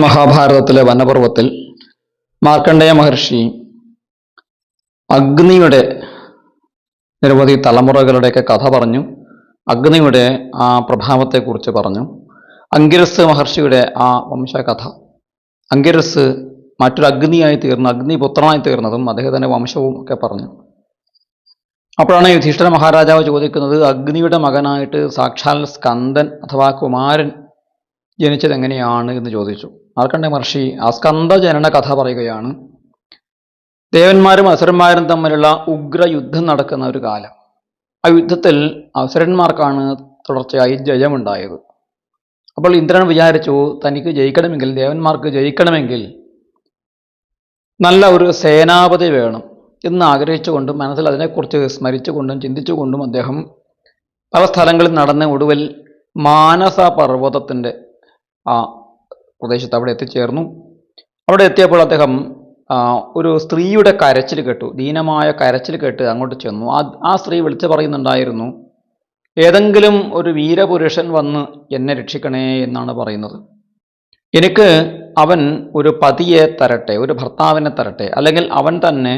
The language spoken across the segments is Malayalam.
മഹാഭാരതത്തിലെ വനപർവത്തിൽ മാർക്കണ്ഡേയ മഹർഷി അഗ്നിയുടെ നിരവധി തലമുറകളുടെയൊക്കെ കഥ പറഞ്ഞു. അഗ്നിയുടെ ആ പ്രഭാവത്തെക്കുറിച്ച് പറഞ്ഞു. അങ്കിരസ് മഹർഷിയുടെ ആ വംശകഥ. അങ്കിരസ് മറ്റൊരു അഗ്നിയായി തീർന്ന അഗ്നിപുത്രനായി തീർന്നതും അദ്ദേഹത്തിന്റെ വംശവും ഒക്കെ പറഞ്ഞു. അപ്പോഴാണ് യുധിഷ്ഠിര മഹാരാജാവ് ചോദിക്കുന്നത് അഗ്നിയുടെ മകനായിട്ട് സാക്ഷാൽ സ്കന്ദൻ അഥവാ കുമാരൻ ജനിച്ചത് എങ്ങനെയാണ് എന്ന് ചോദിച്ചു. മാർക്കണ്ഡ മഹർഷി ആ സ്കന്ദ ജനന കഥ പറയുകയാണ്. ദേവന്മാരും അസുരന്മാരും തമ്മിലുള്ള ഉഗ്ര യുദ്ധം നടക്കുന്ന ഒരു കാലം. ആ യുദ്ധത്തിൽ അസുരന്മാർക്കാണ് തുടർച്ചയായി ജയമുണ്ടായത്. അപ്പോൾ ഇന്ദ്രൻ വിചാരിച്ചു തനിക്ക് ജയിക്കണമെങ്കിൽ ദേവന്മാർക്ക് ജയിക്കണമെങ്കിൽ നല്ല ഒരു സേനാപതി വേണം എന്ന് ആഗ്രഹിച്ചുകൊണ്ടും മനസ്സിൽ അതിനെക്കുറിച്ച് സ്മരിച്ചുകൊണ്ടും ചിന്തിച്ചുകൊണ്ടും അദ്ദേഹം പല സ്ഥലങ്ങളിൽ നടന്ന് ഒടുവിൽ മാനസ പർവതത്തിന്റെ ആ പ്രദേശത്ത് അവിടെ എത്തിച്ചേർന്നു. അവിടെ എത്തിയപ്പോൾ അദ്ദേഹം ഒരു സ്ത്രീയുടെ കരച്ചിൽ കേട്ടു. ദീനമായ കരച്ചിൽ കേട്ട് അങ്ങോട്ട് ചെന്നു. ആ ആ സ്ത്രീ വിളിച്ചു പറയുന്നുണ്ടായിരുന്നു ഏതെങ്കിലും ഒരു വീരപുരുഷൻ വന്ന് എന്നെ രക്ഷിക്കണേ എന്നാണ് പറയുന്നത്. എനിക്ക് അവൻ ഒരു പതിയെ തരട്ടെ ഒരു ഭർത്താവിനെ തരട്ടെ അല്ലെങ്കിൽ അവൻ തന്നെ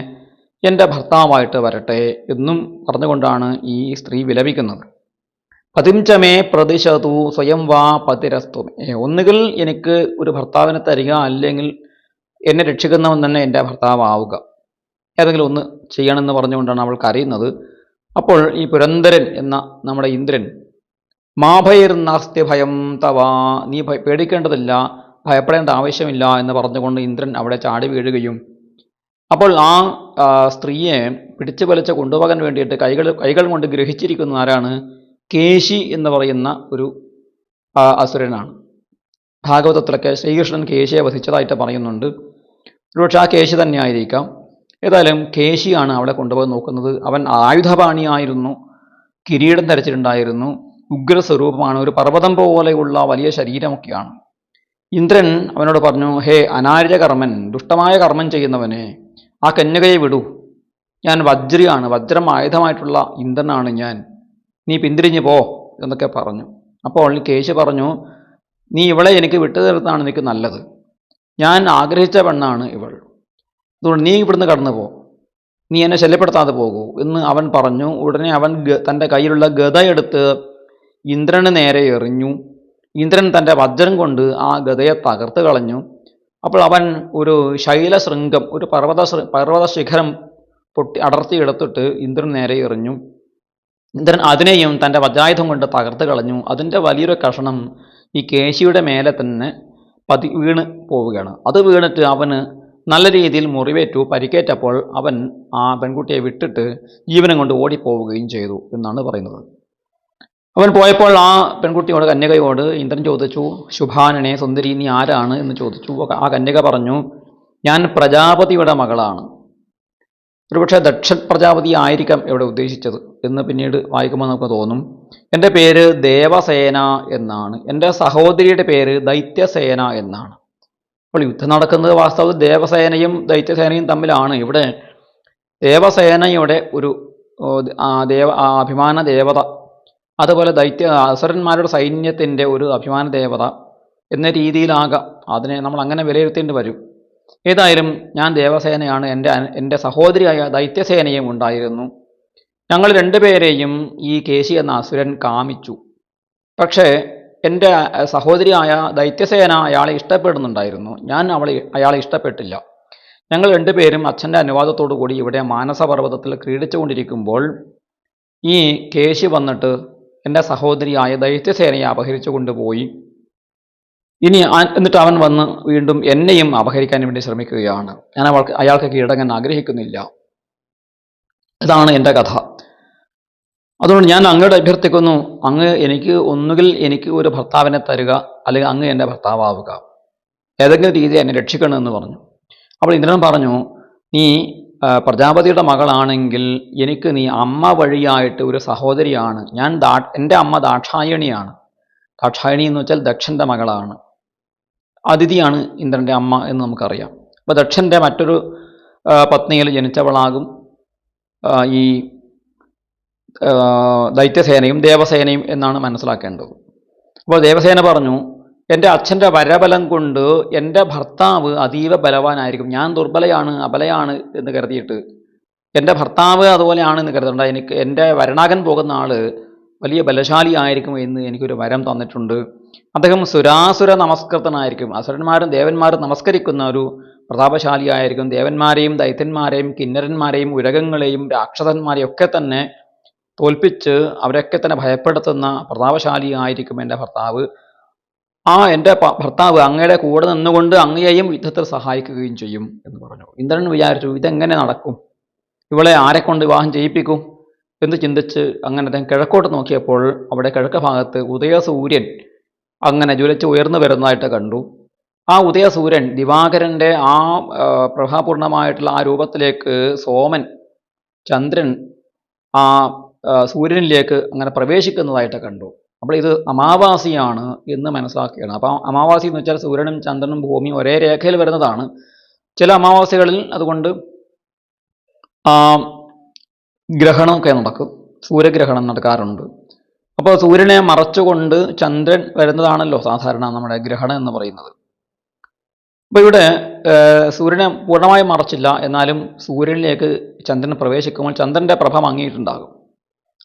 എന്റെ ഭർത്താവായിട്ട് വരട്ടെ എന്നും പറഞ്ഞുകൊണ്ടാണ് ഈ സ്ത്രീ വിലപിക്കുന്നത്. പതിഞ്ചമേ പ്രതിശതു സ്വയം വാ പതിരസ്തു ഒന്നുകിൽ എനിക്ക് ഒരു ഭർത്താവിനെ തരിക അല്ലെങ്കിൽ എന്നെ രക്ഷിക്കുന്നവൻ തന്നെ എന്റെ ഭർത്താവാവുക. ഏതെങ്കിലും ഒന്ന് ചെയ്യണമെന്ന് പറഞ്ഞുകൊണ്ടാണ് അവൾക്ക് അറിയുന്നത് അപ്പോൾ ഈ പുരന്തരൻ എന്ന നമ്മുടെ ഇന്ദ്രൻ മാഭയർ നാസ്തി ഭയം തവാ നീ പേടിക്കേണ്ടതില്ല ഭയപ്പെടേണ്ട ആവശ്യമില്ല എന്ന് പറഞ്ഞുകൊണ്ട് ഇന്ദ്രൻ അവിടെ ചാടി വീഴുകയും അപ്പോൾ ആ, സ്ത്രീയെ പിടിച്ചു വലിച്ച് കൊണ്ടുപോകാൻ വേണ്ടിയിട്ട് കൈകൾ കൈകൾ കൊണ്ട് ഗ്രഹിച്ചിരിക്കുന്ന ആരാണ്? കേശി എന്ന് പറയുന്ന ഒരു അസുരനാണ്. ഭാഗവതത്തിലൊക്കെ ശ്രീകൃഷ്ണൻ കേശിയെ വധിച്ചതായിട്ട് പറയുന്നുണ്ട്. ഒരുപക്ഷെ ആ കേശി തന്നെ ആയിരിക്കാം ഏതായാലും കേശിയാണ് അവിടെ കൊണ്ടുപോയി നോക്കുന്നത്. അവൻ ആയുധപാണിയായിരുന്നു കിരീടം ധരിച്ചിട്ടുണ്ടായിരുന്നു. ഉഗ്രസ്വരൂപമാണ് ഒരു പർവതം പോലെയുള്ള വലിയ ശരീരമൊക്കെയാണ്. ഇന്ദ്രൻ അവനോട് പറഞ്ഞു ഹേ അനാര്യകർമ്മൻ ദുഷ്ടമായ കർമ്മം ചെയ്യുന്നവനെ ആ കന്യകയെ വിടൂ. ഞാൻ വജ്രിയാണ് വജ്രം ആയുധമായിട്ടുള്ള ഇന്ദ്രനാണ് ഞാൻ. നീ പിന്തിരിഞ്ഞു പോ എന്നൊക്കെ പറഞ്ഞു. അപ്പോൾ കേശ പറഞ്ഞു നീ ഇവളെ എനിക്ക് വിട്ടു തീർത്താണ് എനിക്ക് നല്ലത്. ഞാൻ ആഗ്രഹിച്ച പെണ്ണാണ് ഇവൾ. അതുകൊണ്ട് നീ ഇവിടുന്ന് കടന്നു പോ. നീ എന്നെ ശല്യപ്പെടുത്താതെ പോകൂ. എന്ന് അവൻ പറഞ്ഞു. ഉടനെ അവൻ തന്റെ കയ്യിലുള്ള ഗത ഗതയെടുത്ത് ഇന്ദ്രന് നേരെ എറിഞ്ഞു. ഇന്ദ്രൻ തന്റെ വജ്രം കൊണ്ട് ആ ഗതയെ തകർത്ത് കളഞ്ഞു. അപ്പോൾ അവൻ ഒരു ശൈലശൃംഗം ഒരു പർവത പർവത ശിഖരം പൊട്ടി അടർത്തിയെടുത്തിട്ട് ഇന്ദ്രൻ നേരെ എറിഞ്ഞു. ഇന്ദ്രൻ അതിനെയും തന്റെ വജ്രായുധം കൊണ്ട് തകർത്ത് കളഞ്ഞു. അതിന്റെ വലിയൊരു കഷണം ഈ കേശിയുടെ മേലെ തന്നെ പതി വീണ് പോവുകയാണ്. അത് വീണിട്ട് അവന് നല്ല രീതിയിൽ മുറിവേറ്റു. പരിക്കേറ്റപ്പോൾ അവൻ ആ പെൺകുട്ടിയെ വിട്ടിട്ട് ജീവനം കൊണ്ട് ഓടിപ്പോവുകയും ചെയ്തു എന്നാണ് പറയുന്നത്. അവൻ പോയപ്പോൾ ആ പെൺകുട്ടിയോട് കന്യകയോട് ഇന്ദ്രൻ ചോദിച്ചു ശുഭാനനെ സുന്ദരി നീ ആരാണ്? എന്ന് ചോദിച്ചു. ആ കന്യക പറഞ്ഞു ഞാൻ പ്രജാപതിയുടെ മകളാണ്. ഒരുപക്ഷെ ദക്ഷൻ പ്രജാപതി ആയിരിക്കാം ഇവിടെ ഉദ്ദേശിച്ചത് എന്ന് പിന്നീട് വായിക്കുമ്പോൾ നമുക്ക് തോന്നും. എന്റെ പേര് ദേവസേന എന്നാണ്. എന്റെ സഹോദരിയുടെ പേര് ദൈത്യസേന എന്നാണ്. അപ്പോൾ യുദ്ധം നടക്കുന്നത് വാസ്തവത്തിൽ ദേവസേനയും ദൈത്യസേനയും തമ്മിലാണ്. ഇവിടെ ദേവസേനയുടെ ഒരു ദേവ അഭിമാന ദേവത അതുപോലെ ദൈത്യ അസുരന്മാരുടെ സൈന്യത്തിന്റെ ഒരു അഭിമാന ദേവത എന്ന രീതിയിലാകാം. അതിനെ നമ്മൾ അങ്ങനെ വിലയിരുത്തേണ്ടി വരും. ഏതായാലും ഞാൻ ദേവസേനയാണ് എന്റെ എന്റെ സഹോദരിയായ ദൈത്യസേനയും ഉണ്ടായിരുന്നു. ഞങ്ങൾ രണ്ടുപേരെയും ഈ കേശി എന്ന അസുരൻ കാമിച്ചു. പക്ഷേ എന്റെ സഹോദരിയായ ദൈത്യസേന അയാളെ ഇഷ്ടപ്പെടുന്നുണ്ടായിരുന്നു. ഞാൻ അവളെ അയാളെ ഇഷ്ടപ്പെട്ടില്ല. ഞങ്ങൾ രണ്ടുപേരും അച്ഛന്റെ അനുവാദത്തോടു കൂടി ഇവിടെ മാനസപർവതത്തിൽ ക്രീഡിച്ചുകൊണ്ടിരിക്കുമ്പോൾ ഈ കേശി വന്നിട്ട് എന്റെ സഹോദരിയായ ദൈത്യസേനയെ അപഹരിച്ചു കൊണ്ടുപോയി. ഇനി എന്നിട്ട് അവൻ വന്ന് വീണ്ടും എന്നെയും അപഹരിക്കാൻ വേണ്ടി ശ്രമിക്കുകയാണ്. ഞാൻ അവൾക്ക് അയാൾക്ക് കീഴടങ്ങാൻ ആഗ്രഹിക്കുന്നില്ല. ഇതാണ് എന്റെ കഥ. അതുകൊണ്ട് ഞാൻ അങ്ങോട്ട് അഭ്യർത്ഥിക്കുന്നു അങ്ങ് എനിക്ക് ഒന്നുകിൽ എനിക്ക് ഒരു ഭർത്താവിനെ തരിക അല്ലെങ്കിൽ അങ്ങ് എന്റെ ഭർത്താവുക ഏതെങ്കിലും രീതി എന്നെ രക്ഷിക്കണമെന്ന് പറഞ്ഞു. അപ്പോൾ ഇന്ദ്രൻ പറഞ്ഞു നീ പ്രജാപതിയുടെ മകളാണെങ്കിൽ എനിക്ക് നീ അമ്മ വഴിയായിട്ട് ഒരു സഹോദരിയാണ്. ഞാൻ ദാ എന്റെ അമ്മ ദാക്ഷായണിയാണ്. ദാക്ഷായണി എന്ന് വെച്ചാൽ ദക്ഷന്റെ മകളാണ്. അതിഥിയാണ് ഇന്ദ്രന്റെ അമ്മ എന്ന് നമുക്കറിയാം. അപ്പോൾ ദക്ഷന്റെ മറ്റൊരു പത്നിയിൽ ജനിച്ചവളാകും ഈ ദൈത്യസേനയും ദേവസേനയും എന്നാണ് മനസ്സിലാക്കേണ്ടത്. അപ്പോൾ ദേവസേന പറഞ്ഞു എന്റെ അച്ഛന്റെ വരബലം കൊണ്ട് എന്റെ ഭർത്താവ് അതീവ ബലവാനായിരിക്കും. ഞാൻ ദുർബലയാണ് അബലയാണ് എന്ന് കരുതിയിട്ട് എന്റെ ഭർത്താവ് അതുപോലെയാണ് എന്ന് എനിക്ക് എന്റെ വരണാകൻ പോകുന്ന ആൾ വലിയ ബലശാലി ആയിരിക്കും എന്ന് എനിക്കൊരു വരം തന്നിട്ടുണ്ട്. അദ്ദേഹം സുരാസുര നമസ്കൃതനായിരിക്കും. അസുരന്മാരും ദേവന്മാരും നമസ്കരിക്കുന്ന ഒരു പ്രതാപശാലിയായിരിക്കും. ദേവന്മാരെയും ദൈത്യന്മാരെയും കിന്നരന്മാരെയും ഉരകങ്ങളെയും രാക്ഷസന്മാരെയും ഒക്കെ തന്നെ തോൽപ്പിച്ച് അവരൊക്കെ തന്നെ ഭയപ്പെടുത്തുന്ന പ്രതാപശാലിയായിരിക്കും എന്റെ ഭർത്താവ്. ആ എന്റെ ഭർത്താവ് അങ്ങയുടെ കൂടെ നിന്നുകൊണ്ട് അങ്ങയെയും യുദ്ധത്തിൽ സഹായിക്കുകയും ചെയ്യും എന്ന് പറഞ്ഞു. ഇന്ദ്രൻ വിചാരിച്ചു ഇതെങ്ങനെ നടക്കും? ഇവളെ ആരെ കൊണ്ട് വിവാഹം ചെയ്യിപ്പിക്കും? എന്ന് ചിന്തിച്ച് അങ്ങനെ അദ്ദേഹം കിഴക്കോട്ട് നോക്കിയപ്പോൾ അവിടെ കിഴക്ക് ഭാഗത്ത് ഉദയസൂര്യൻ അങ്ങനെ ജ്വലിച്ച് ഉയർന്നു വരുന്നതായിട്ട് കണ്ടു. ആ ഉദയസൂര്യൻ ദിവാകരന്റെ ആ പ്രഭാപൂർണമായിട്ടുള്ള ആ രൂപത്തിലേക്ക് സോമൻ ചന്ദ്രൻ ആ സൂര്യനിലേക്ക് അങ്ങനെ പ്രവേശിക്കുന്നതായിട്ട് കണ്ടു. അപ്പോൾ ഇത് അമാവാസിയാണ് എന്ന് മനസ്സിലാക്കുകയാണ് അപ്പോൾ അമാവാസി എന്ന് വെച്ചാൽ സൂര്യനും ചന്ദ്രനും ഭൂമിയും ഒരേ രേഖയിൽ വരുന്നതാണ്. ചില അമാവാസികളിൽ അതുകൊണ്ട് ഗ്രഹണമൊക്കെ നടക്കും. സൂര്യഗ്രഹണം നടക്കാറുണ്ട്. അപ്പോൾ സൂര്യനെ മറച്ചുകൊണ്ട് ചന്ദ്രൻ വരുന്നതാണല്ലോ സാധാരണ നമ്മുടെ ഗ്രഹണം എന്ന് പറയുന്നത്. അപ്പോൾ ഇവിടെ സൂര്യനെ പൂർണമായും മറച്ചില്ല. എന്നാലും സൂര്യനിലേക്ക് ചന്ദ്രൻ പ്രവേശിക്കുമ്പോൾ ചന്ദ്രന്റെ പ്രഭ മങ്ങിയിട്ടുണ്ടാകും.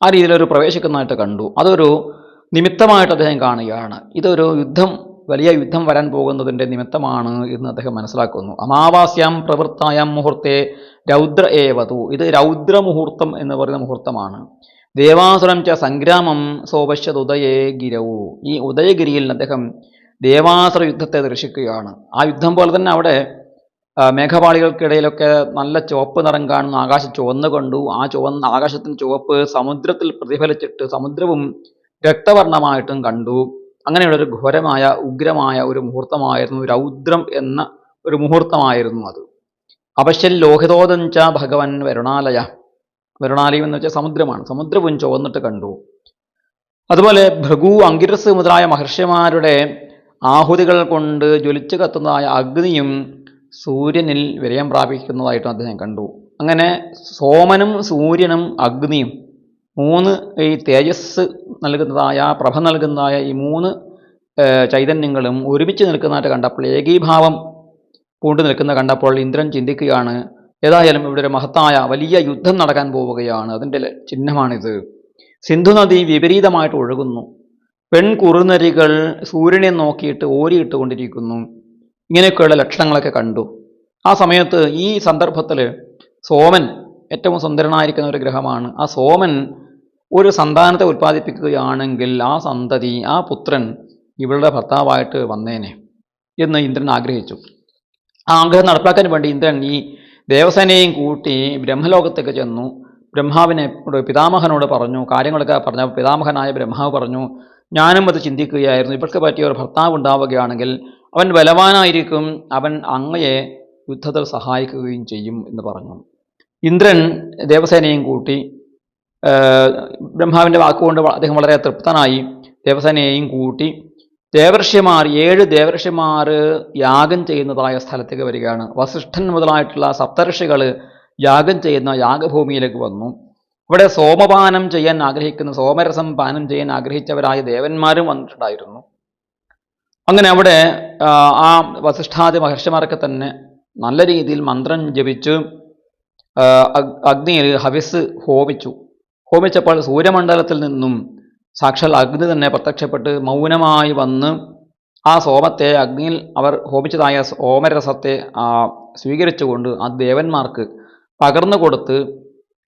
ആ രീതിയിലൊരു പ്രവേശിക്കുന്നതായിട്ട് കണ്ടു. അതൊരു നിമിത്തമായിട്ട് അദ്ദേഹം കാണുകയാണ്. ഇതൊരു യുദ്ധം വലിയ യുദ്ധം വരാൻ പോകുന്നതിന്റെ നിമിത്തമാണ് എന്ന് അദ്ദേഹം മനസ്സിലാക്കുന്നു. അമാവാസ്യാം പ്രവൃത്തായാം മുഹൂർത്തെ രൗദ്ര ഏവതു. ഇത് രൗദ്രമുഹൂർത്തം എന്ന് പറയുന്ന മുഹൂർത്തമാണ്. ദേവാസുരം ച സംഗ്രാമം സോപശ്യതുദയേ ഗിരവു. ഈ ഉദയഗിരിയിൽ അദ്ദേഹം ദേവാസുര യുദ്ധത്തെ ദർശിക്കുകയാണ്. ആ യുദ്ധം പോലെ തന്നെ അവിടെ മേഘപാളികൾക്കിടയിലൊക്കെ നല്ല ചുവപ്പ് നിറം കാണുന്ന ആകാശം ചുവന്നു കണ്ടു. ആ ചുവന്ന ആകാശത്തിന് ചുവപ്പ് സമുദ്രത്തിൽ പ്രതിഫലിച്ചിട്ട് സമുദ്രവും രക്തവർണമായിട്ടും കണ്ടു. അങ്ങനെയുള്ള ഒരു ഘോരമായ ഉഗ്രമായ ഒരു മുഹൂർത്തമായിരുന്നു രൗദ്രം എന്ന ഒരു മുഹൂർത്തമായിരുന്നു അത്. അപശ്യൻ ലോഹിതോദഞ്ച ഭഗവൻ വരുണാലയ. വരുണാലയം എന്ന് വെച്ചാൽ സമുദ്രമാണ്. സമുദ്രവും ചുവന്നിട്ട് കണ്ടു. അതുപോലെ ഭൃഗു അങ്കിരസ് മുതലായ മഹർഷിമാരുടെ ആഹുതികൾ കൊണ്ട് ജ്വലിച്ചു കത്തുന്നതായ അഗ്നിയും സൂര്യനിൽ വിരയം പ്രാപിക്കുന്നതായിട്ടും അദ്ദേഹം കണ്ടു. അങ്ങനെ സോമനും സൂര്യനും അഗ്നിയും മൂന്ന് ഈ തേജസ് നൽകുന്നതായ പ്രഭ നൽകുന്നതായ ഈ മൂന്ന് ചൈതന്യങ്ങളും ഒരുമിച്ച് നിൽക്കുന്നതായിട്ട് കണ്ടപ്പോൾ ഏകീഭാവം പൂണ്ടു നിൽക്കുന്ന കണ്ടപ്പോൾ ഇന്ദ്രൻ ചിന്തിക്കുകയാണ് ഏതായാലും ഇവിടെ ഒരു മഹത്തായ വലിയ യുദ്ധം നടക്കാൻ പോവുകയാണ്. അതിന്റെ ചിഹ്നമാണിത്. സിന്ധു നദി വിപരീതമായിട്ട് ഒഴുകുന്നു. പെൺകുറുനരികൾ സൂര്യനെ നോക്കിയിട്ട് ഓരിയിട്ടുകൊണ്ടിരിക്കുന്നു. ഇങ്ങനെയൊക്കെയുള്ള ലക്ഷണങ്ങളൊക്കെ കണ്ടു. ആ സമയത്ത് ഈ സന്ദർഭത്തിൽ സോമൻ ഏറ്റവും സുന്ദരനായിരിക്കുന്ന ഒരു ഗ്രഹമാണ്. ആ സോമൻ ഒരു സന്താനത്തെ ഉൽപ്പാദിപ്പിക്കുകയാണെങ്കിൽ ആ സന്തതി ആ പുത്രൻ ഇവളുടെ ഭർത്താവായിട്ട് വന്നേനെ എന്ന് ഇന്ദ്രൻ ആഗ്രഹിച്ചു. ആ ആഗ്രഹം നടപ്പാക്കാൻ വേണ്ടി ഇന്ദ്രൻ ഈ ദേവസേനയും കൂട്ടി ബ്രഹ്മലോകത്തേക്ക് ചെന്നു. ബ്രഹ്മാവിനെ പിതാമഹനോട് പറഞ്ഞു കാര്യങ്ങളൊക്കെ പറഞ്ഞ പിതാമഹനായ ബ്രഹ്മാവ് പറഞ്ഞു ഞാനും അത് ചിന്തിക്കുകയായിരുന്നു. ഇവർക്ക് പറ്റിയ ഒരു ഭർത്താവ് ഉണ്ടാവുകയാണെങ്കിൽ അവൻ ബലവാനായിരിക്കും. അവൻ അങ്ങയെ യുദ്ധത്തിൽ സഹായിക്കുകയും ചെയ്യും എന്ന് പറഞ്ഞു. ഇന്ദ്രൻ ദേവസേനയും കൂട്ടി ബ്രഹ്മാവിന്റെ വാക്കുകൊണ്ട് അദ്ദേഹം വളരെ തൃപ്തനായി. ദേവസേനയെയും കൂട്ടി ദേവർഷിമാർ ഏഴ് ദേവർഷിമാർ യാഗം ചെയ്യുന്നതായ സ്ഥലത്തേക്ക് വരികയാണ്. വസിഷ്ഠൻ മുതലായിട്ടുള്ള സപ്തർഷികൾ യാഗം ചെയ്യുന്ന യാഗഭൂമിയിലേക്ക് വന്നു. ഇവിടെ സോമപാനം ചെയ്യാൻ ആഗ്രഹിക്കുന്ന സോമരസം പാനം ചെയ്യാൻ ആഗ്രഹിച്ചവരായ ദേവന്മാരും വന്നിട്ടുണ്ടായിരുന്നു. അങ്ങനെ അവിടെ ആ, വസിഷ്ഠാദി മഹർഷിമാരൊക്കെ തന്നെ നല്ല രീതിയിൽ മന്ത്രം ജപിച്ചു അഗ്നിയിൽ ഹവിസ് ഹോമിച്ചു. ഹോമിച്ചപ്പോൾ സൂര്യമണ്ഡലത്തിൽ നിന്നും സാക്ഷാൽ അഗ്നി തന്നെ പ്രത്യക്ഷപ്പെട്ട് മൗനമായി വന്ന് ആ സോമത്തെ അഗ്നിയിൽ അവർ ഹോമിച്ചതായ സോമരസത്തെ സ്വീകരിച്ചുകൊണ്ട് ആ ദേവന്മാർക്ക് പകർന്നു കൊടുത്ത്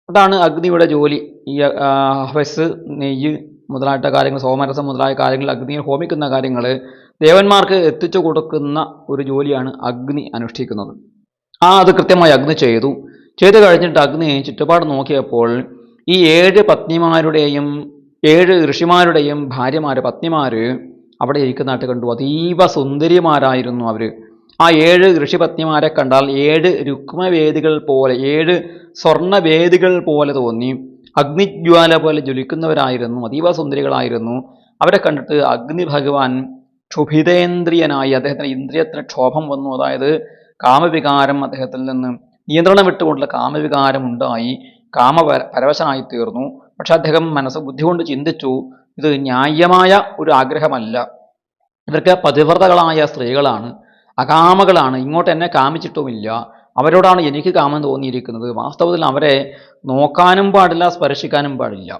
അതാണ് അഗ്നിയുടെ ജോലി. ഈ ഹസ് നെയ്യ് മുതലായിട്ട കാര്യങ്ങൾ സോമരസം മുതലായ കാര്യങ്ങൾ അഗ്നിയിൽ ഹോമിക്കുന്ന കാര്യങ്ങൾ ദേവന്മാർക്ക് എത്തിച്ചു കൊടുക്കുന്ന ഒരു ജോലിയാണ് അഗ്നി അനുഷ്ഠിക്കുന്നത്. ആ അത് കൃത്യമായി അഗ്നി ചെയ്തു. ചെയ്തു കഴിഞ്ഞിട്ട് അഗ്നി ചുറ്റുപാട് നോക്കിയപ്പോൾ ഈ ഏഴ് പത്നിമാരുടെയും ഏഴ് ഋഷിമാരുടെയും ഭാര്യമാർ പത്നിമാർ അവിടെ ഇരിക്കുന്നതായിട്ട് കണ്ടു. അതീവ സുന്ദരിമാരായിരുന്നു അവർ ആ ഏഴ് ഋഷിപത്നിമാരെ കണ്ടാൽ ഏഴ് രുക്മവേദികൾ പോലെ ഏഴ് സ്വർണവേദികൾ പോലെ തോന്നി. അഗ്നിജ്വാല പോലെ ജ്വലിക്കുന്നവരായിരുന്നു അതീവ സുന്ദരികളായിരുന്നു. അവരെ കണ്ടിട്ട് അഗ്നി ഭഗവാൻ ക്ഷുഭിതേന്ദ്രിയനായി അദ്ദേഹത്തിന് ഇന്ദ്രിയത്തിന് ക്ഷോഭം വന്നു. അതായത് കാമവികാരം അദ്ദേഹത്തിൽ നിന്ന് നിയന്ത്രണം വിട്ടുകൊണ്ടുള്ള കാമവികാരം ഉണ്ടായി. കാമ പരവശനായി തീർന്നു. പക്ഷെ അദ്ദേഹം മനസ്സ് ബുദ്ധി കൊണ്ട് ചിന്തിച്ചു ഇത് ന്യായമായ ഒരു ആഗ്രഹമല്ല. ഇവർക്ക് പതിവ്രതകളായ സ്ത്രീകളാണ് അകാമകളാണ് ഇങ്ങോട്ട് എന്നെ കാമിച്ചിട്ടുമില്ല. അവരോടാണ് എനിക്ക് കാമം തോന്നിയിരിക്കുന്നത്. വാസ്തവത്തിൽ അവരെ നോക്കാനും പാടില്ല സ്പർശിക്കാനും പാടില്ല.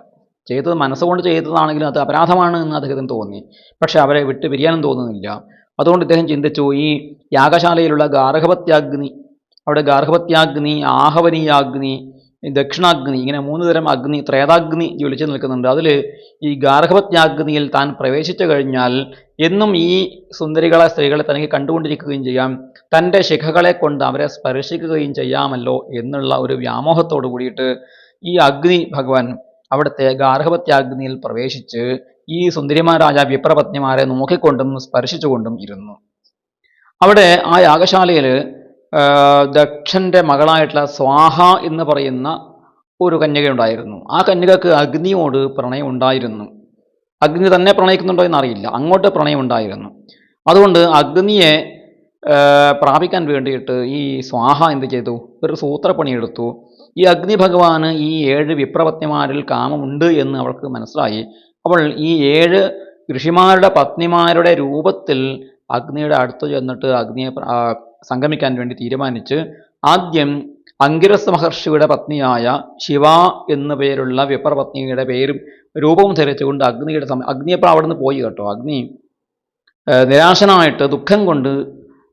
ചെയ്തത് മനസ്സുകൊണ്ട് ചെയ്തതാണെങ്കിലും അത് അപരാധമാണ് എന്ന് അദ്ദേഹത്തിന് തോന്നി. പക്ഷെ അവരെ വിട്ടു പിരിയാനും തോന്നുന്നില്ല. അതുകൊണ്ട് ഇദ്ദേഹം ചിന്തിച്ചു ഈ യാഗശാലയിലുള്ള ഗാർഹവത്യാഗ്നി അവിടെ ഗാർഹവത്യാഗ്നി ആഹവനീയാഗ്നി ദക്ഷിണാഗ്നി ഇങ്ങനെ മൂന്ന് തരം അഗ്നി ത്രേതാഗ്നി ജ്വലിച്ചു നിൽക്കുന്നുണ്ട്. അതിൽ ഈ ഗാർഹപത്യാഗ്നിയിൽ താൻ പ്രവേശിച്ചു കഴിഞ്ഞാൽ എന്നും ഈ സുന്ദരികളെ സ്ത്രീകളെ തനിക്ക് കണ്ടുകൊണ്ടിരിക്കുകയും ചെയ്യാം. തന്റെ ശിഖകളെ കൊണ്ട് അവരെ സ്പർശിക്കുകയും ചെയ്യാമല്ലോ എന്നുള്ള ഒരു വ്യാമോഹത്തോടു കൂടിയിട്ട് ഈ അഗ്നി ഭഗവാൻ അവിടുത്തെ ഗാർഹപത്യാഗ്നിയിൽ പ്രവേശിച്ച് ഈ സുന്ദരിമാരായ വിപ്രപത്നിമാരെ നോക്കിക്കൊണ്ടും സ്പർശിച്ചുകൊണ്ടും ഇരുന്നു. അവിടെ ആ യാഗശാലയിൽ ദക്ഷന്റെ മകളായിട്ടുള്ള സ്വാഹ എന്ന് പറയുന്ന ഒരു കന്യകയുണ്ടായിരുന്നു. ആ കന്യകക്ക് അഗ്നിയോട് പ്രണയം ഉണ്ടായിരുന്നു അഗ്നി തന്നെ പ്രണയിക്കുന്നുണ്ടോ എന്നറിയില്ല. അങ്ങോട്ട് പ്രണയം ഉണ്ടായിരുന്നു അതുകൊണ്ട് അഗ്നിയെ പ്രാപിക്കാൻ വേണ്ടിയിട്ട് ഈ സ്വാഹ എന്ത് ചെയ്തു? ഒരു സൂത്രപ്പണിയെടുത്തു. ഈ അഗ്നി ഭഗവാന് ഈ ഏഴ് വിപ്രപത്നിമാരിൽ കാമമുണ്ട് എന്ന് അവൾക്ക് മനസ്സിലായി. അവൾ ഈ ഏഴ് ഋഷിമാരുടെ പത്നിമാരുടെ രൂപത്തിൽ അഗ്നിയുടെ അടുത്ത് ചെന്നിട്ട് അഗ്നിയെ സംഗമിക്കാൻ വേണ്ടി തീരുമാനിച്ച് ആദ്യം അങ്കിരസ് മഹർഷിയുടെ പത്നിയായ ശിവ എന്നു പേരുള്ള വിപ്രപത്നിയുടെ പേരും രൂപവും ധരിച്ചുകൊണ്ട് അഗ്നിയുടെ സമയം അഗ്നിയപ്പോൾ അവിടെ നിന്ന് പോയി കേട്ടോ. അഗ്നി നിരാശനായിട്ട് ദുഃഖം കൊണ്ട്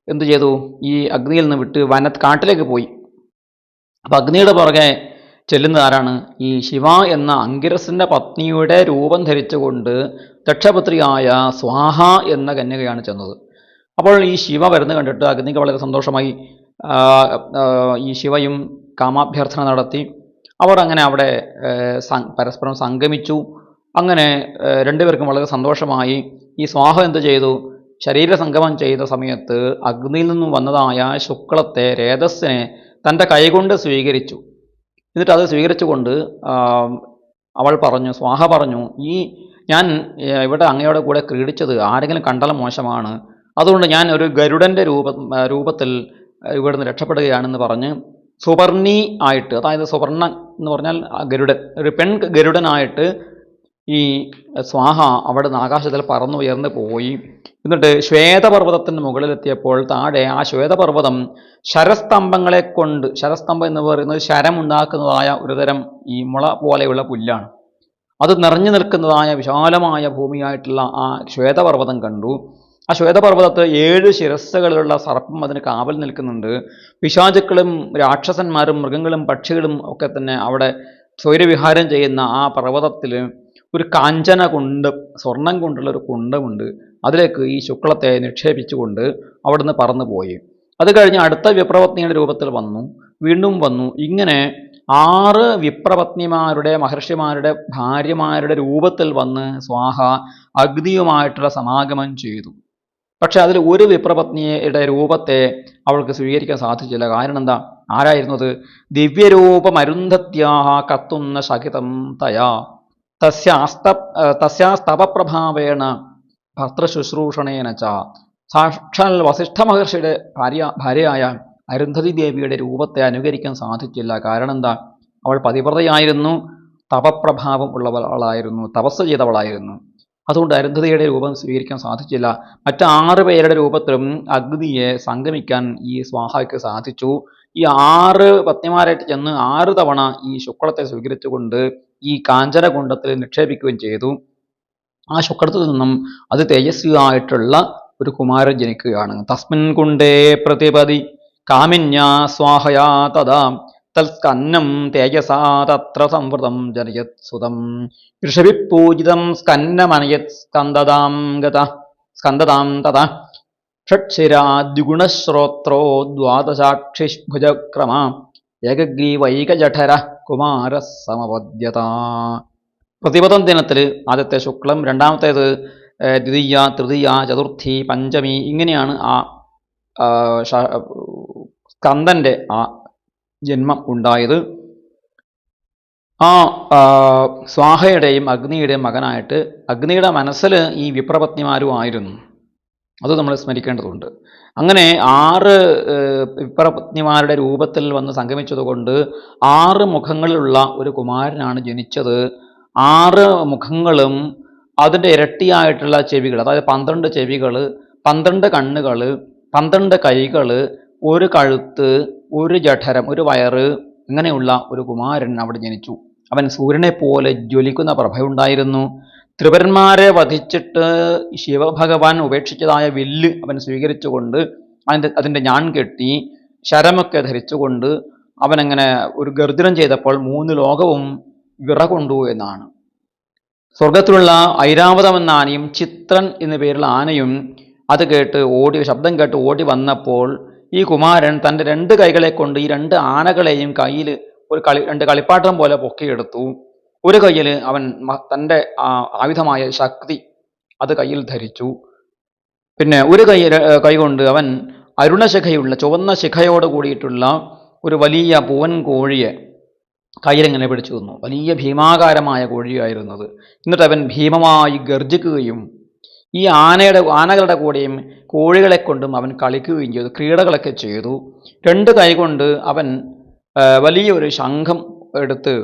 എന്തു ചെയ്തു? ഈ അഗ്നിയിൽ നിന്ന് വിട്ട് വന കാട്ടിലേക്ക് പോയി. അപ്പോൾ അഗ്നിയുടെ പുറകെ ചെല്ലുന്ന ആരാണ്? ഈ ശിവ എന്ന അങ്കിരസിന്റെ പത്നിയുടെ രൂപം ധരിച്ചുകൊണ്ട് ദക്ഷപുത്രിയായ സ്വാഹ എന്ന കന്യകയാണ് ചെന്നത്. അപ്പോൾ ഈ ശിവ വരുന്നത് കണ്ടിട്ട് അഗ്നിക്ക് വളരെ സന്തോഷമായി ഈ ശിവയും കാമാഭ്യർത്ഥന നടത്തി. അവർ അങ്ങനെ അവിടെ പരസ്പരം സംഗമിച്ചു. അങ്ങനെ രണ്ടുപേർക്കും വളരെ സന്തോഷമായി. ഈ സ്വാഹം എന്ത് ചെയ്തു? ശരീര സംഗമം ചെയ്ത സമയത്ത് അഗ്നിയിൽ നിന്നും വന്നതായ ശുക്ലത്തെ രേതസ്സിനെ തന്റെ കൈകൊണ്ട് സ്വീകരിച്ചു. എന്നിട്ട് അത് സ്വീകരിച്ചുകൊണ്ട് അവൾ പറഞ്ഞു സ്വാഹ പറഞ്ഞു ഈ ഞാൻ ഇവിടെ അങ്ങയുടെ കൂടെ ക്രീഡിച്ചത് ആരെങ്കിലും കണ്ടാൽ മോശമാണ്. അതുകൊണ്ട് ഞാൻ ഒരു ഗരുഡന്റെ രൂപ രൂപത്തിൽ ഇവിടുന്ന് രക്ഷപ്പെടുകയാണെന്ന് പറഞ്ഞ് സുവർണി ആയിട്ട് അതായത് സുവർണ എന്ന് പറഞ്ഞാൽ ഗരുഡൻ ഒരു പെൺ ഗരുഡനായിട്ട് ഈ സ്വാഹ അവിടെ നിന്ന് ആകാശത്തിൽ പറന്നുയർന്ന് പോയി. എന്നിട്ട് ശ്വേതപർവതത്തിന് മുകളിലെത്തിയപ്പോൾ താഴെ ആ ശ്വേതപർവതം ശരസ്തംഭങ്ങളെ കൊണ്ട് ശരസ്തംഭം എന്ന് പറയുന്നത് ശരം ഉണ്ടാക്കുന്നതായ ഒരുതരം ഈ മുള പോലെയുള്ള പുല്ലാണ്. അത് നിറഞ്ഞു നിൽക്കുന്നതായ വിശാലമായ ഭൂമിയായിട്ടുള്ള ആ ശ്വേതപർവതം കണ്ടു. ആ ശ്വേതപർവതത്ത് ഏഴ് ശിരസ്സുകളുള്ള സർപ്പം അതിന് കാവൽ നിൽക്കുന്നുണ്ട്. പിശാചുക്കളും രാക്ഷസന്മാരും മൃഗങ്ങളും പക്ഷികളും ഒക്കെ തന്നെ അവിടെ സ്വൈരവിഹാരം ചെയ്യുന്ന ആ പർവതത്തിൽ ഒരു കാഞ്ചന കുണ്ട് സ്വർണം കൊണ്ടുള്ള ഒരു കുണ്ടമുണ്ട്. അതിലേക്ക് ഈ ശുക്ലത്തെ നിക്ഷേപിച്ചുകൊണ്ട് അവിടുന്ന് പറന്നു പോയി അത് കഴിഞ്ഞ് അടുത്ത വിപ്രപത്നിയുടെ രൂപത്തിൽ വന്നു. വീണ്ടും വന്നു. ഇങ്ങനെ ആറ് വിപ്രപത്നിമാരുടെ മഹർഷിമാരുടെ ഭാര്യമാരുടെ രൂപത്തിൽ വന്ന് സ്വാഹ അഗ്നിയുമായിട്ടുള്ള സമാഗമം ചെയ്തു. പക്ഷെ അതിൽ ഒരു വിപ്രപത്നിയുടെ രൂപത്തെ അവൾക്ക് സ്വീകരിക്കാൻ സാധിച്ചില്ല. കാരണം എന്താ? ആരായിരുന്നത്? ദിവ്യരൂപമരുന്ധത്യാഹ കത്തുന്ന ശകിതം തയാ. തസ്യാസ്ത തസ്യാസ്തപപ്രഭാവേണ ഭർത്തൃശുശ്രൂഷണേന ച. സാക്ഷാൽ വസിഷ്ഠ മഹർഷിയുടെ ഭാര്യ ഭാര്യയായ അരുന്ധതി ദേവിയുടെ രൂപത്തെ അനുകരിക്കാൻ സാധിച്ചില്ല. കാരണം എന്താ? അവൾ പതിവ്രതയായിരുന്നു തപപ്രഭാവം ഉള്ളവളായിരുന്നു തപസ് ചെയ്തവളായിരുന്നു. അതുകൊണ്ട് അരുന്ധതിയുടെ രൂപം സ്വീകരിക്കാൻ സാധിച്ചില്ല. മറ്റ് ആറ് പേരുടെ രൂപത്തിലും അഗ്നിയെ സംഗമിക്കാൻ ഈ സ്വാഹയ്ക്ക് സാധിച്ചു. ഈ ആറ് പത്നിമാരായിട്ട് ചെന്ന് ആറ് തവണ ഈ ശുക്ലത്തെ സ്വീകരിച്ചുകൊണ്ട് ഈ കാഞ്ചനകുണ്ടത്തിൽ നിക്ഷേപിക്കുകയും ചെയ്തു. ആ ശുക്ലത്തിൽ നിന്നും അത് തേജസ്വിയായിട്ടുള്ള ഒരു കുമാരൻ ജനിക്കുകയാണ്. തസ്മിൻ കുണ്ടേ പ്രതിപതി കാമിന്യാ സ്വാഹയാ തഥാ തൽസ്കന്നം തേജസാ തത്ര സംവൃതം ജനയത് സുതം. ഋഷഭിപൂജിതം സ്കന്നമനയത് സ്കന്ദതാം ഗത സ്കന്ദതാം തഥ. ഷഡ്ശിരാദ്ഗുണശ്രോത്രോ ദ്വാദശാക്ഷിഭുജക്രമ ഏകഗ്രീവൈകജഠര കുമാര സമപദ്യത പ്രതിപദം ദിനത്തിൽ ആദ്യത്തെ ശുക്ലം രണ്ടാമത്തേത് ദ്വിതീയ തൃതീയ ചതുർത്ഥി പഞ്ചമി ഇങ്ങനെയാണ് ആ സ്കന്ദന്റെ ആ ജന്മം ഉണ്ടായത് ആ സ്വാഹയുടെയും അഗ്നിയുടെയും മകനായിട്ട് അഗ്നിയുടെ മനസ്സിൽ ഈ വിപ്രപത്നിമാരും ആയിരുന്നു. അത് നമ്മൾ സ്മരിക്കേണ്ടതുണ്ട്. അങ്ങനെ ആറ് വിപ്രപത്നിമാരുടെ രൂപത്തിൽ വന്ന് സംഗമിച്ചതുകൊണ്ട് ആറ് മുഖങ്ങളിലുള്ള ഒരു കുമാരനാണ് ജനിച്ചത്. ആറ് മുഖങ്ങളും അതിന്റെ ഇരട്ടിയായിട്ടുള്ള ചെവികൾ അതായത് പന്ത്രണ്ട് ചെവികൾ പന്ത്രണ്ട് കണ്ണുകൾ പന്ത്രണ്ട് കൈകൾ ഒരു കഴുത്ത് ഒരു ജഠരം ഒരു വയറ് ഇങ്ങനെയുള്ള ഒരു കുമാരൻ അവിടെ ജനിച്ചു. അവൻ സൂര്യനെ പോലെ ജ്വലിക്കുന്ന പ്രഭയുണ്ടായിരുന്നു. ത്രിപരന്മാരെ വധിച്ചിട്ട് ശിവഭഗവാൻ ഉപേക്ഷിച്ചതായ വില്ല് അവൻ സ്വീകരിച്ചുകൊണ്ട് അതിന്റെ അതിന്റെ ഞാൻ കെട്ടി ശരമൊക്കെ ധരിച്ചുകൊണ്ട് അവനങ്ങനെ ഒരു ഗർജനം ചെയ്തപ്പോൾ മൂന്ന് ലോകവും വിറകൊണ്ടു എന്നാണ്. സ്വർഗത്തിലുള്ള ഐരാവതം എന്ന ആനയും ചിത്രൻ എന്ന പേരുള്ള ആനയും അത് കേട്ട് ഓടി ശബ്ദം കേട്ട് ഓടി വന്നപ്പോൾ ഈ കുമാരൻ തന്റെ രണ്ട് കൈകളെ കൊണ്ട് ഈ രണ്ട് ആനകളെയും കയ്യിൽ ഒരു കളി രണ്ട് കളിപ്പാട്ടം പോലെ പൊക്കിയെടുത്തു. ഒരു കയ്യിൽ അവൻ തന്റെ ആയുധമായ ശക്തി അത് കയ്യിൽ ധരിച്ചു. പിന്നെ ഒരു കൈ കൈകൊണ്ട് അവൻ അരുണശിഖയുള്ള ചുവന്ന ശിഖയോട് കൂടിയിട്ടുള്ള ഒരു വലിയ പൂവൻ കോഴിയെ കയ്യിലിങ്ങനെ പിടിച്ചു തന്നു വലിയ ഭീമാകാരമായ കോഴിയായിരുന്നത് എന്നിട്ട് അവൻ ഭീമമായി ഗർജിക്കുകയും ഈ ആനയുടെ ആനകളുടെ കൂടെയും കോഴികളെ കൊണ്ടും അവൻ കളിക്കുകയും ചെയ്തു ക്രീഡകളൊക്കെ ചെയ്തു. രണ്ട് കൈകൊണ്ട് അവൻ വലിയൊരു ശംഖം എടുത്ത്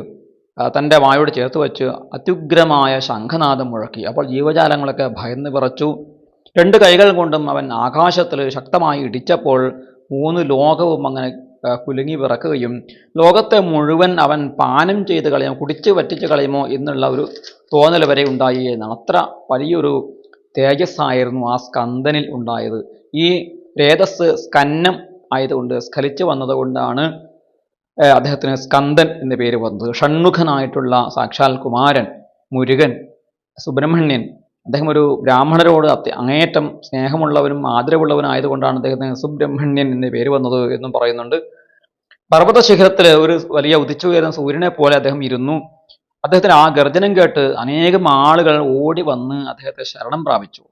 തന്റെ വായോട് ചേർത്ത് വെച്ച് അത്യുഗ്രമായ ശംഖനാദം മുഴക്കി. അപ്പോൾ ജീവജാലങ്ങളൊക്കെ ഭയന്ന് വിറച്ചു. രണ്ട് കൈകൾ കൊണ്ടും അവൻ ആകാശത്തിൽ ശക്തമായി ഇടിച്ചപ്പോൾ മൂന്ന് ലോകവും അങ്ങനെ കുലുങ്ങി വിറക്കുകയും ലോകത്തെ മുഴുവൻ അവൻ പാനം ചെയ്ത് കളയുമോ കുടിച്ച് വറ്റിച്ച് കളയുമോ എന്നുള്ള ഒരു തോന്നൽ വരെ ഉണ്ടായി എന്നാണ് അത്ര വലിയൊരു തേജസ്സായിരുന്നു ആ സ്കന്ദനിൽ ഉണ്ടായത്. ഈ രേതസ് സ്കന്നം ആയതുകൊണ്ട് സ്ഖലിച്ചു വന്നതുകൊണ്ടാണ് അദ്ദേഹത്തിന് സ്കന്ദൻ എന്ന പേര് വന്നത്. ഷൺമുഖനായിട്ടുള്ള സാക്ഷാൽ കുമാരൻ മുരുകൻ സുബ്രഹ്മണ്യൻ അദ്ദേഹം ഒരു ബ്രാഹ്മണരോട് അത്യ അങ്ങേയറ്റം സ്നേഹമുള്ളവനും ആദരവുള്ളവനായതുകൊണ്ടാണ് അദ്ദേഹത്തിന് സുബ്രഹ്മണ്യൻ എന്ന പേര് വന്നത് എന്നും പറയുന്നുണ്ട്. പർവത ശിഖരത്തിൽ ഒരു വലിയ ഉദിച്ചുയരുന്ന സൂര്യനെ പോലെ അദ്ദേഹം ഇരുന്നു. അദ്ദേഹത്തിന് ആ ഗർജനം കേട്ട് അനേകം ആളുകൾ ഓടി വന്ന് അദ്ദേഹത്തെ ശരണം പ്രാപിച്ചു.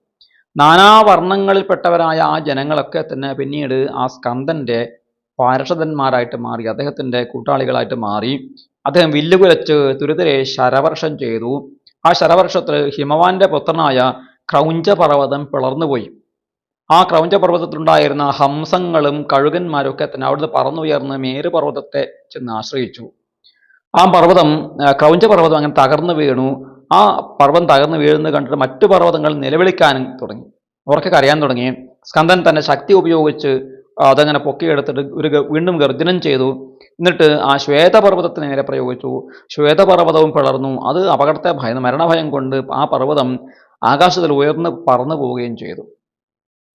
നാനാവർണങ്ങളിൽപ്പെട്ടവരായ ആ ജനങ്ങളൊക്കെ തന്നെ പിന്നീട് ആ സ്കന്ദന്റെ പാരഷതന്മാരായിട്ട് മാറി അദ്ദേഹത്തിന്റെ കൂട്ടാളികളായിട്ട് മാറി. അദ്ദേഹം വില്ലുകുലച്ച് തുരുതരെ ശരവർഷം ചെയ്തു. ആ ശരവർഷത്തിൽ ഹിമവാന്റെ പുത്രനായ ക്രൗഞ്ചപർവതം പിളർന്നുപോയി. ആ ക്രൗഞ്ചപർവതത്തിലുണ്ടായിരുന്ന ഹംസങ്ങളും കഴുകന്മാരും ഒക്കെ തന്നെ അവിടുന്ന് പറന്നുയർന്ന് മേരുപർവതത്തെ ചെന്ന് ആശ്രയിച്ചു. ആ പർവതം ക്രൗഞ്ച പർവതം അങ്ങനെ തകർന്നു വീണു. ആ പർവതം തകർന്നു വീഴുന്നത് കണ്ടിട്ട് മറ്റു പർവതങ്ങൾ നിലവിളിക്കാനും തുടങ്ങി. അവർക്കൊക്കെ കരയാൻ തുടങ്ങി. സ്കന്ദൻ തന്റെ ശക്തി ഉപയോഗിച്ച് അതങ്ങനെ പൊക്കിയെടുത്തിട്ട് ഒരു വീണ്ടും ഗർജനം ചെയ്തു. എന്നിട്ട് ആ ശ്വേതപർവതത്തിന് നേരെ പ്രയോഗിച്ചു. ശ്വേതപർവതവും പിളർന്നു. അത് അപകടത്തെ ഭയന്ന് മരണഭയം കൊണ്ട് ആ പർവതം ആകാശത്തിൽ ഉയർന്ന് പറന്നു പോവുകയും ചെയ്തു.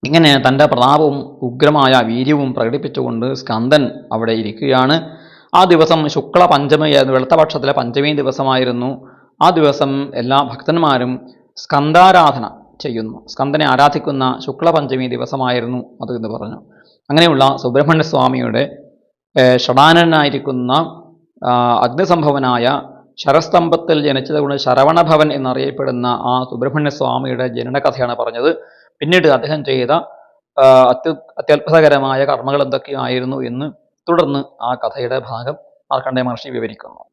ഇങ്ങനെ തന്റെ പ്രതാപവും ഉഗ്രമായ വീര്യവും പ്രകടിപ്പിച്ചുകൊണ്ട് സ്കന്ദൻ അവിടെ ഇരിക്കുകയാണ്. ആ ദിവസം ശുക്ല പഞ്ചമിയായിരുന്നു വെളുത്തപക്ഷത്തിലെ പഞ്ചമി ദിവസമായിരുന്നു. ആ ദിവസം എല്ലാ ഭക്തന്മാരും സ്കന്ധാരാധന ചെയ്യുന്നു. സ്കന്ദനെ ആരാധിക്കുന്ന ശുക്ല പഞ്ചമി ദിവസമായിരുന്നു അത് എന്ന് പറഞ്ഞു. അങ്ങനെയുള്ള സുബ്രഹ്മണ്യ സ്വാമിയുടെ ഷടാനനായിരിക്കുന്ന അഗ്നിസംഭവനായ ശരസ്തംഭത്തിൽ ജനിച്ചതുകൊണ്ട് ശരവണഭവൻ എന്നറിയപ്പെടുന്ന ആ സുബ്രഹ്മണ്യ സ്വാമിയുടെ ജനനകഥയാണ് പറഞ്ഞത്. പിന്നീട് അദ്ദേഹം ചെയ്ത അത്യത്ഭുതകരമായ കർമ്മങ്ങൾ എന്തൊക്കെയായിരുന്നു എന്ന് തുടർന്ന് ആ കഥയുടെ ഭാഗം മാർക്കണ്ഡേയ മഹർഷി വിവരിക്കുന്നു.